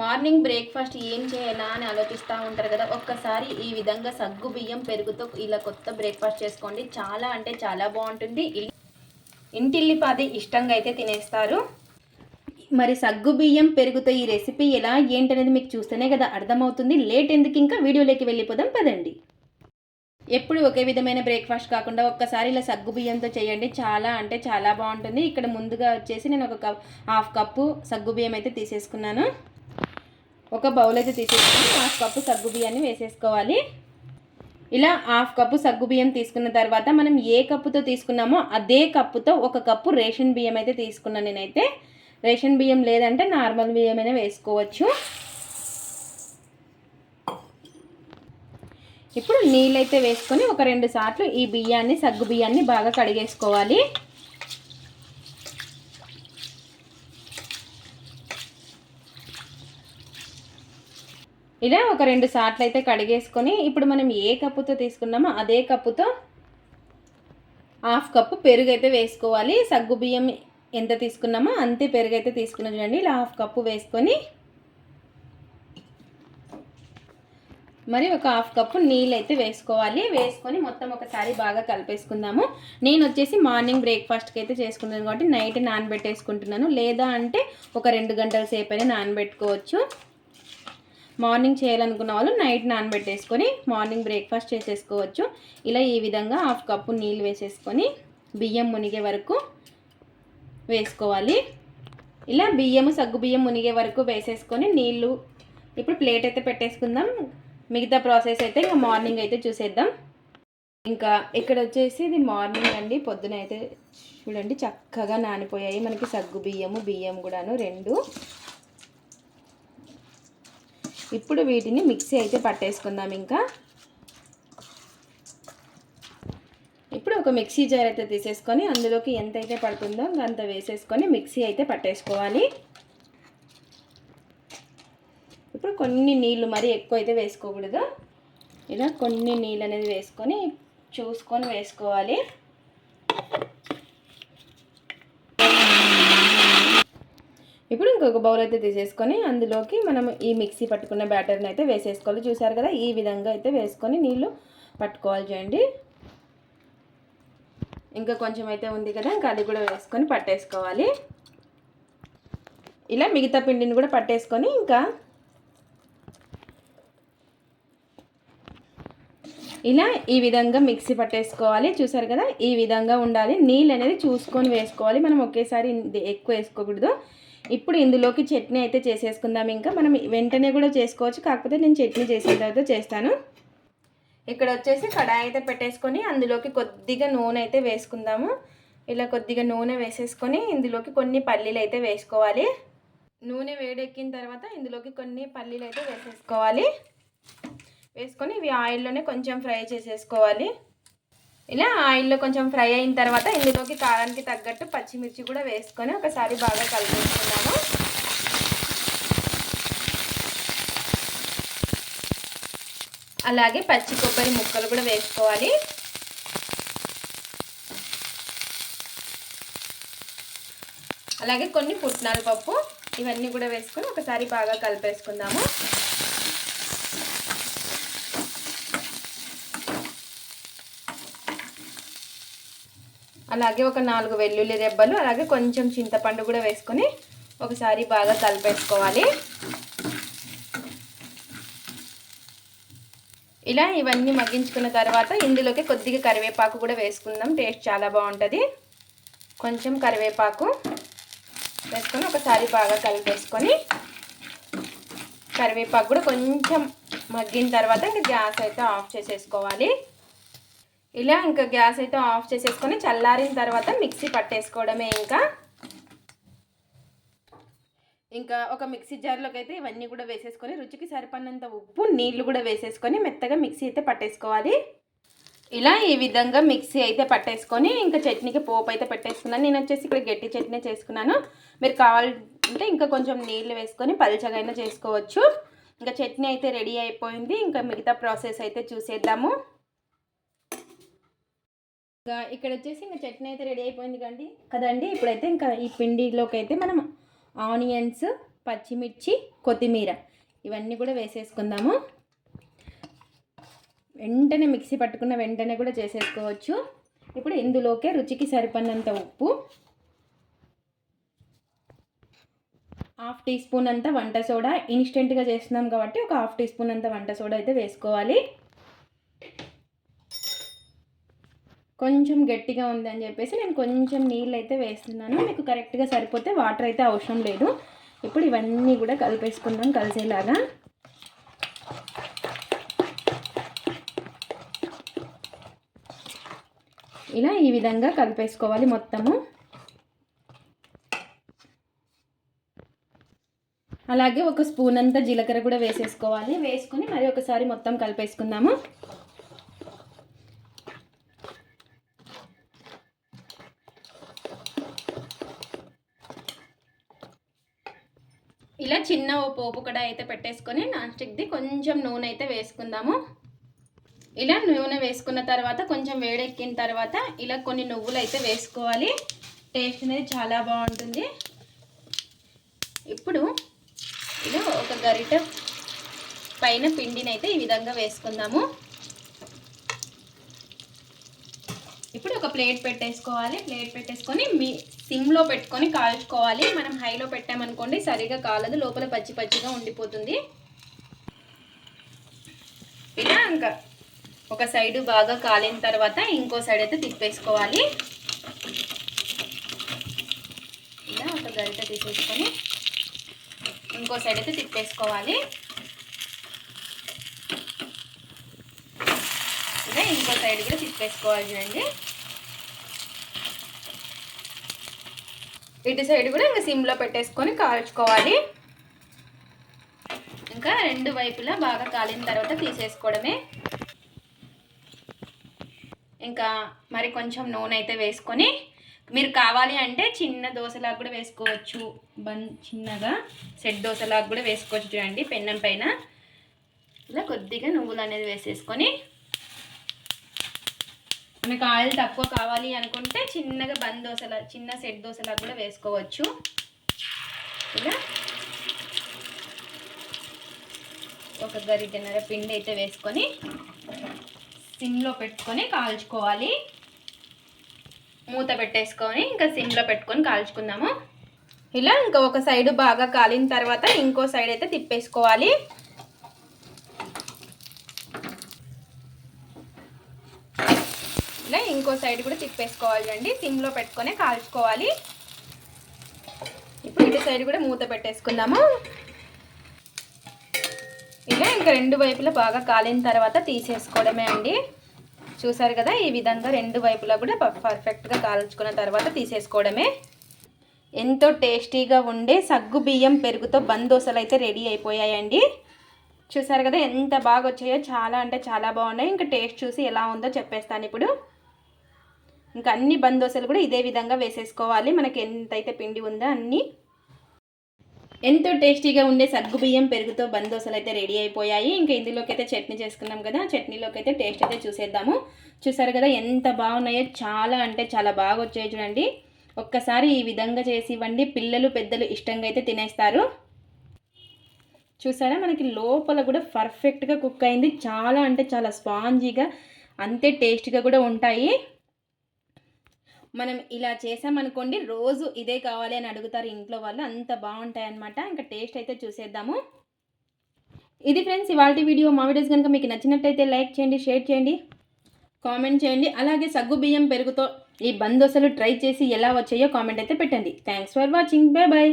Morning breakfast ఏం చేయాలా అని ఆలోచిస్తూ ఉంటారు కదా ఒక్కసారి ఈ విధంగా సగ్గు బియ్యం పెరుగుతో ఇలా కొత్త బ్రేక్ఫాస్ట్ చేసుకోండి. చాలా అంటే చాలా బాగుంటుంది. ఇంటిల్లి ఇంటిల్లిపాది ఇష్టంగా అయితే తినేస్తారు. మరి సగ్గు బియ్యం పెరుగుతో ఈ రెసిపీ ఎలా ఏంటనేది మీకు చూస్తేనే కదా అర్థమవుతుంది. లేట్ ఎందుకు ఇంకా వీడియోలోకి వెళ్ళిపోదాం పదండి. ఎప్పుడు ఒకే విధమైన బ్రేక్ఫాస్ట్ కాకుండా ఒక్కసారి ఇలా సగ్గు బియ్యంతో చేయండి. చాలా అంటే చాలా బాగుంటుంది. ఇక్కడ ముందుగా వచ్చేసి నేను ఒక కప్ హాఫ్ కప్పు సగ్గు బియ్యం అయితే తీసేసుకున్నాను. ఒక బౌల్ అయితే తీసేసుకొని హాఫ్ కప్పు సగ్గు బియ్యాన్ని వేసేసుకోవాలి. ఇలా హాఫ్ కప్పు సగ్గు బియ్యం తీసుకున్న తర్వాత మనం ఏ కప్పుతో తీసుకున్నామో అదే కప్పుతో ఒక కప్పు రేషన్ బియ్యం అయితే తీసుకున్నాను నేనైతే. రేషన్ బియ్యం లేదంటే నార్మల్ బియ్యం అయినా వేసుకోవచ్చు. ఇప్పుడు నీళ్ళైతే వేసుకొని ఒక రెండు సార్లు ఈ బియ్యాన్ని సగ్గు బియ్యాన్ని బాగా కడిగేసుకోవాలి. ఇలా ఒక రెండు సార్లు అయితే కడిగేసుకొని ఇప్పుడు మనం ఏ కప్పుతో తీసుకున్నామో అదే కప్పుతో హాఫ్ కప్పు పెరుగు అయితే వేసుకోవాలి. సగ్గు బియ్యం ఎంత తీసుకున్నామో అంతే పెరుగు అయితే తీసుకున్నాం చూడండి. ఇలా హాఫ్ కప్పు వేసుకొని మరి ఒక హాఫ్ కప్పు నీళ్ళు అయితే వేసుకోవాలి. వేసుకొని మొత్తం ఒకసారి బాగా కలిపేసుకుందాము. నేను వచ్చేసి మార్నింగ్ బ్రేక్ఫాస్ట్కి అయితే చేసుకున్నాను కాబట్టి నైట్ నానబెట్టేసుకుంటున్నాను. లేదా అంటే ఒక రెండు గంటల సేపు అయినా నానబెట్టుకోవచ్చు. మార్నింగ్ చేయాలనుకున్న వాళ్ళు నైట్ నానబెట్టేసుకొని మార్నింగ్ బ్రేక్ఫాస్ట్ చేసేసుకోవచ్చు. ఇలా ఈ విధంగా హాఫ్ కప్పు నీళ్ళు వేసేసుకొని బియ్యం మునిగే వరకు వేసుకోవాలి. ఇలా బియ్యము సగ్గు బియ్యం మునిగే వరకు వేసేసుకొని నీళ్ళు ఇప్పుడు ప్లేట్ అయితే పెట్టేసుకుందాం. మిగతా ప్రాసెస్ అయితే ఇంకా మార్నింగ్ అయితే చూసేద్దాం. ఇంకా ఇక్కడ వచ్చేసి ఇది మార్నింగ్ అండి. పొద్దున అయితే చూడండి చక్కగా నానిపోయాయి. మనకి సగ్గు బియ్యము బియ్యం కూడాను రెండు. ఇప్పుడు వీటిని మిక్సీ అయితే పట్టేసుకుందాం ఇంకా. ఇప్పుడు ఒక మిక్సీ జార్ అయితే తీసేసుకొని అందులోకి ఎంత అయితే పడుతుందో అంత వేసేసుకొని మిక్సీ అయితే పట్టేసుకోవాలి. ఇప్పుడు కొన్ని నీళ్ళు మరి ఎక్కువ అయితే వేసుకోకూడదు. ఇలా కొన్ని నీళ్ళు అనేది వేసుకొని చూసుకొని వేసుకోవాలి. ఇప్పుడు ఇంకొక బౌల్ అయితే తీసేసుకొని అందులోకి మనం ఈ మిక్సీ పట్టుకున్న బ్యాటర్ని అయితే వేసేసుకోవాలి. చూసారు కదా ఈ విధంగా అయితే వేసుకొని నీళ్ళు పట్టుకోవాలి చేయండి ఇంకా కొంచెం అయితే ఉంది కదా ఇంకా అది కూడా వేసుకొని పట్టేసుకోవాలి. ఇలా మిగతా పిండిని కూడా పట్టేసుకొని ఇంకా ఇలా ఈ విధంగా మిక్సీ పట్టేసుకోవాలి. చూసారు కదా ఈ విధంగా ఉండాలి. నీళ్ళు అనేది చూసుకొని వేసుకోవాలి. మనం ఒకేసారి ఎక్కువ వేసుకోకూడదు. ఇప్పుడు ఇందులోకి చట్నీ అయితే చేసేసుకుందాం. ఇంకా మనం వెంటనే కూడా చేసుకోవచ్చు. కాకపోతే నేను చట్నీ చేసిన తర్వాత చేస్తాను. ఇక్కడ వచ్చేసి కడాయి అయితే పెట్టేసుకొని అందులోకి కొద్దిగా నూనె అయితే వేసుకుందాము. ఇలా కొద్దిగా నూనె వేసేసుకొని ఇందులోకి కొన్ని పల్లీలు అయితే వేసుకోవాలి. నూనె వేడెక్కిన తర్వాత ఇందులోకి కొన్ని పల్లీలు అయితే వేసేసుకోవాలి. వేసుకొని ఇవి ఆయిల్లోనే కొంచెం ఫ్రై చేసేసుకోవాలి. ఇలా ఆయిల్లో కొంచెం ఫ్రై అయిన తర్వాత ఇందులోకి కారానికి తగ్గట్టు పచ్చిమిర్చి కూడా వేసుకొని ఒకసారి బాగా కలిపేసుకోవాలి అలాగే పచ్చి కొబ్బరి ముక్కలు కూడా వేసుకోవాలి. అలాగే కొన్ని పుట్నాల పప్పు ఇవన్నీ కూడా వేసుకొని ఒకసారి బాగా కలిపేసుకుందాము. అలాగే ఒక నాలుగు వెల్లుల్లి రెబ్బలు అలాగే కొంచెం చింతపండు కూడా వేసుకొని ఒకసారి బాగా కలిపేసుకోవాలి. ఇలా ఇవన్నీ మగ్గించుకున్న తర్వాత ఇందులోకి కొద్దిగా కరివేపాకు కూడా వేసుకుందాం. టేస్ట్ చాలా బాగుంటుంది. కొంచెం కరివేపాకు వేసుకొని ఒకసారి బాగా కలిపేసుకొని కరివేపాకు కూడా కొంచెం మగ్గిన తర్వాత ఇంకా గ్యాస్ అయితే ఆఫ్ చేసేసుకోవాలి. ఇలా ఇంకా గ్యాస్ అయితే ఆఫ్ చేసేసుకొని చల్లారిన తర్వాత మిక్సీ పట్టేసుకోవడమే ఇంకా. ఇంకా ఒక మిక్సీ జార్లోకి అయితే ఇవన్నీ కూడా వేసేసుకొని రుచికి సరిపడినంత ఉప్పు నీళ్ళు కూడా వేసేసుకొని మెత్తగా మిక్సీ అయితే పట్టేసుకోవాలి. ఇలా ఈ విధంగా మిక్సీ అయితే పట్టేసుకొని ఇంకా చట్నీకి పోపు అయితే పెట్టేసుకున్నాను. నేను వచ్చేసి ఇక్కడ గట్టి చట్నీ చేసుకున్నాను. మీరు కావాలంటే ఇంకా కొంచెం నీళ్ళు వేసుకొని పల్చగా అయినా చేసుకోవచ్చు. ఇంకా చట్నీ అయితే రెడీ అయిపోయింది. ఇంకా మిగతా ప్రాసెస్ అయితే చూసేద్దాము. ఇంకా ఇక్కడ వచ్చేసి ఇంకా చట్నీ అయితే రెడీ అయిపోయింది కండి కదండి ఇప్పుడైతే ఇంకా ఈ పిండిలోకి అయితే మనం ఆనియన్స్ పచ్చిమిర్చి కొత్తిమీర ఇవన్నీ కూడా వేసేసుకుందాము. వెంటనే మిక్సీ పట్టుకున్న వెంటనే కూడా చేసేసుకోవచ్చు. ఇప్పుడు ఇందులోకే రుచికి సరిపడినంత ఉప్పు హాఫ్ టీ స్పూన్ అంత వంట సోడా. ఇన్స్టెంట్గా చేస్తున్నాం కాబట్టి ఒక హాఫ్ టీ స్పూన్ అంత వంట సోడా అయితే వేసుకోవాలి. కొంచెం గట్టిగా ఉందని చెప్పేసి నేను కొంచెం నీళ్ళు అయితే వేస్తున్నాను. మీకు కరెక్ట్గా సరిపోతే వాటర్ అయితే అవసరం లేదు. ఇప్పుడు ఇవన్నీ కూడా కలిపేసుకుందాం కలిసేలాగా. ఇలా ఈ విధంగా కలిపేసుకోవాలి మొత్తము. అలాగే ఒక స్పూన్ అంతా జీలకర్ర కూడా వేసేసుకోవాలి. వేసుకుని మరి ఒకసారి మొత్తం కలిపేసుకుందాము. ఇలా చిన్న ఓ పోపు కూడా అయితే పెట్టేసుకొని నాన్ స్టిక్ది కొంచెం నూనె అయితే వేసుకుందాము. ఇలా నూనె వేసుకున్న తర్వాత కొంచెం వేడెక్కిన తర్వాత ఇలా కొన్ని నువ్వులు అయితే వేసుకోవాలి. టేస్ట్ అనేది చాలా బాగుంటుంది. ఇప్పుడు ఇలా ఒక గరిట పైన పిండిని అయితే ఈ విధంగా వేసుకుందాము. ఇప్పుడు ఒక ప్లేట్ పెట్టేసుకోవాలి. ప్లేట్ పెట్టేసుకొని మీ సిమ్లో పెట్టుకొని కాల్చుకోవాలి. మనం హైలో పెట్టామనుకోండి సరిగా కాలదు. లోపల పచ్చి పచ్చిగా ఉండిపోతుంది. ఇలా ఇంకా ఒక సైడు బాగా కాలిన తర్వాత ఇంకో సైడ్ అయితే తిప్పేసుకోవాలి. ఇలా ఒక గరిట తీసేసుకొని ఇంకో సైడ్ అయితే తిప్పేసుకోవాలి ఇలా ఇంకో సైడ్ కూడా తిప్పేసుకోవాలి చూడండి ఇటు సైడ్ కూడా ఇంకా సిమ్లో పెట్టేసుకొని కాల్చుకోవాలి. ఇంకా రెండు వైపులా బాగా కాలిన తర్వాత తీసేసుకోవడమే. ఇంకా మరి కొంచెం నూనె అయితే వేసుకొని మీరు కావాలి అంటే చిన్న దోశలాగా కూడా వేసుకోవచ్చు. బన్ చిన్నగా సెట్ దోశలాగా కూడా వేసుకోవచ్చు చూడండి పెన్నం పైన. ఇలా కొద్దిగా నువ్వులు అనేది వేసేసుకొని మనకు ఆయిల్ తక్కువ కావాలి అనుకుంటే చిన్నగా బంద్ దోశలా చిన్న సెట్ దోశలా కూడా వేసుకోవచ్చు. ఇలా. ఒక గరిటెన్నర పిండి అయితే వేసుకొని సిమ్లో పెట్టుకొని కాల్చుకోవాలి. మూత పెట్టేసుకొని ఇంకా సిమ్లో పెట్టుకొని కాల్చుకుందాము. ఇలా ఇంకా ఒక సైడ్ బాగా కాలిన తర్వాత ఇంకో సైడ్ అయితే తిప్పేసుకోవాలి. ఇలా ఇంకో సైడ్ కూడా తిప్పేసుకోవాలి అండి. సిమ్లో పెట్టుకొని కాల్చుకోవాలి. ఇప్పుడు ఇటు సైడ్ కూడా మూత పెట్టేసుకుందాము. ఇలా ఇంకా రెండు వైపులా బాగా కాలిన తర్వాత తీసేసుకోవడమే అండి. చూసారు కదా ఈ విధంగా రెండు వైపులా కూడా పర్ఫెక్ట్గా కాల్చుకున్న తర్వాత తీసేసుకోవడమే. ఎంతో టేస్టీగా ఉండే సగ్గు బియ్యం పెరుగుతో బందోసలు అయితే రెడీ అయిపోయాయండి. చూసారు కదా ఎంత బాగా వచ్చాయో చాలా అంటే చాలా బాగున్నాయి. ఇంకా టేస్ట్ చూసి ఎలా ఉందో చెప్పేస్తాను ఇప్పుడు. ఇంకా అన్ని బందోసలు కూడా ఇదే విధంగా వేసేసుకోవాలి. మనకి ఎంతైతే పిండి ఉందో అన్నీ ఎంతో టేస్టీగా ఉండే సగ్గు బియ్యం పెరుగుతో బందోసలు అయితే రెడీ అయిపోయాయి. ఇంకా ఇందులోకి అయితే చట్నీ చేసుకున్నాం కదా చట్నీలోకి అయితే టేస్ట్ అయితే చూసేద్దాము. చూసారు కదా ఎంత బాగున్నాయో చాలా అంటే చాలా బాగా వచ్చాయి చూడండి. ఒక్కసారి ఈ విధంగా చేసి ఇవ్వండి. పిల్లలు పెద్దలు ఇష్టంగా అయితే తినేస్తారు. చూసారా మనకి లోపల కూడా పర్ఫెక్ట్గా కుక్ అయింది. చాలా అంటే చాలా స్పాంజీగా అంతే టేస్ట్గా కూడా ఉంటాయి. మనం ఇలా చేసామనుకోండి రోజు ఇదే కావాలి అని అడుగుతారు ఇంట్లో వాళ్ళు అంత బాగుంటాయి అనమాట ఇంకా టేస్ట్ అయితే చూసేద్దాము. ఇది ఫ్రెండ్స్ ఇవాళ వీడియో. మా వీడియోస్ కనుక మీకు నచ్చినట్టయితే లైక్ చేయండి షేర్ చేయండి కామెంట్ చేయండి. అలాగే సగ్గు బియ్యం పెరుగుతో ఈ బందోసలు ట్రై చేసి ఎలా వచ్చాయో కామెంట్ అయితే పెట్టండి. Thanks for watching. Bye bye.